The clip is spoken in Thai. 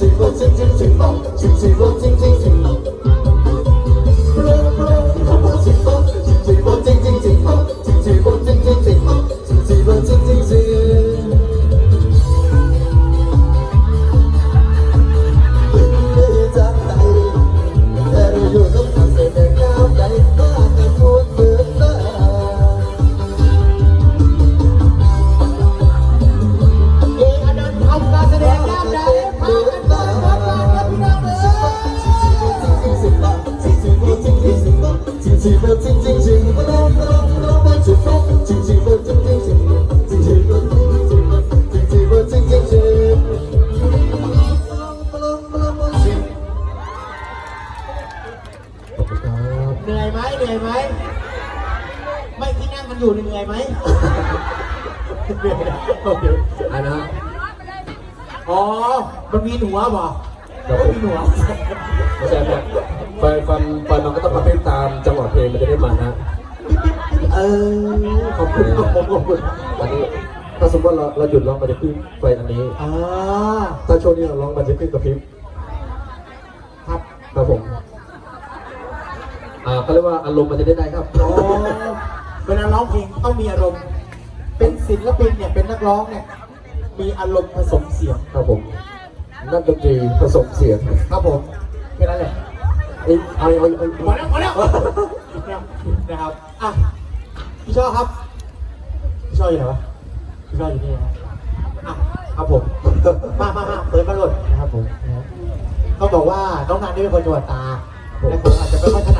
是福是金行动是时候进 เหนื่อยไหม ไม่ที่นั่งมันอยู่เหนื่อยไหมเหนื่อยนะโอเคอันนะอ๋อ มันมีหนัวบ่ครับผมมีหนัวไม่ใช่ครับไฟฟันฟันมันก็ต้องมาเต้นตามจังหวะเพลงมันจะได้มันนะเออขอบคุณขอบคุณขอบคุณอันนี้ถ้าสมมติว่าเราเราหยุดร้องมันจะขึ้นไฟอันนี้อ่าถ้าช่วงนี้เราร้องมันจะขึ้นกระพริบครับครับผม อ่าเขาเรียกว่าอารมณ์มันจะได้ได้ครับอ๋อเวลาร้องเพลงต้องมีอารมณ์ เป็นศิลปินเนี่ยเป็นนักร้องเนี่ย มีอารมณ์ผสมเสียงครับผม นักดนตรีผสมเสียงครับผมแค่นั้นแหละเอ้ยเอาเอาเอาพอแล้วพอแล้วนะครับอะพี่ชอบครับพี่ชอบอยู่ไหนวะพี่ชอบอยู่นี่นะอะครับผมมามามาเปิดมาหลดนะครับผมนะครับต้องบอกว่าน้องนันนี่เป็นคนจังหวัดตากและผมอาจจะไม่ค่อยถนัด